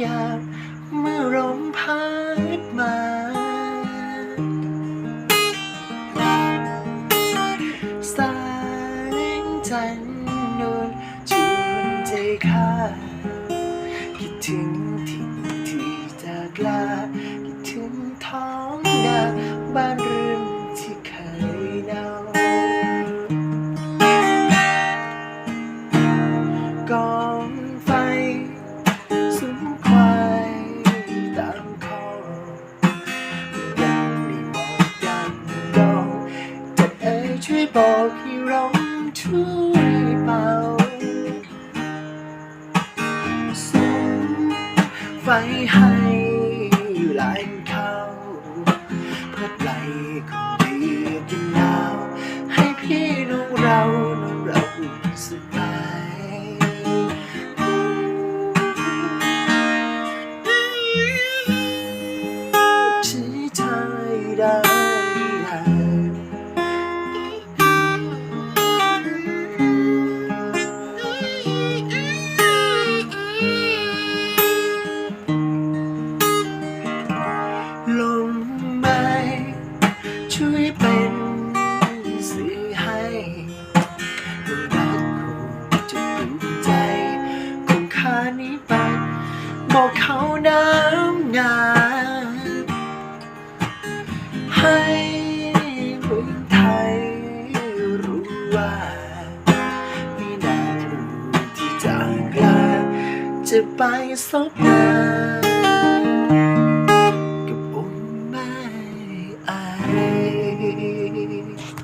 อยากเมื่อลมพัดมาแสงจันทร์นวลชวนใจข้าคิดถึงที่นที่จากลาคิดถึงท้องนาบ้าน บอกให้ร้องช่วยเป่าสุมไฟให้ลายเขาเพื่อไหลคงดีกันหนาว ให้พี่น้องเราน้องเราสบายชี้ชายได้ ช่วยเป็นสื่อให้รักคงจะดูใจคงค่านี้ไป บอกเขาน้ำงานให้เมืองไทยรู้ว่าวินาทีที่จากลาจะไปสบหน้า